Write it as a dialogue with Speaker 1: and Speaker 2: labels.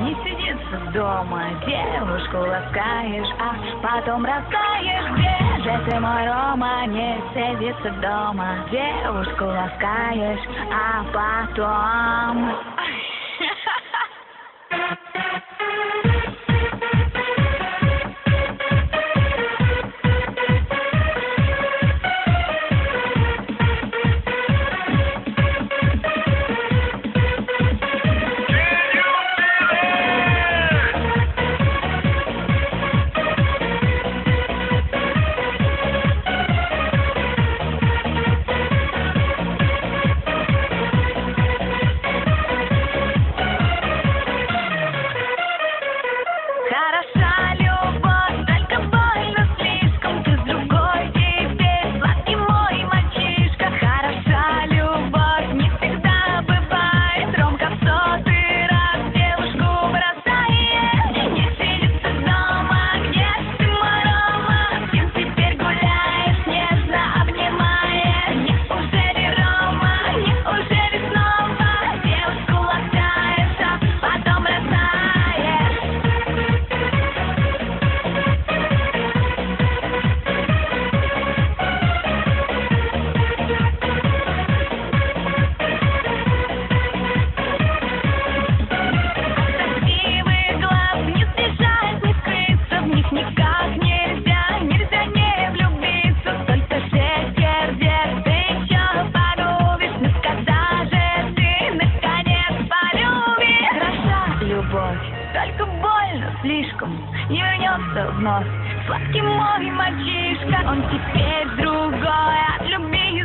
Speaker 1: не сидится дома. Девушку ласкаешь, а потом растаешь. Где же ты, мой Рома, не сидится дома. Девушку ласкаешь, а потом... плачь. Только больно слишком не вернется в нас. Сладкий мой мальчишка, он теперь другой от любви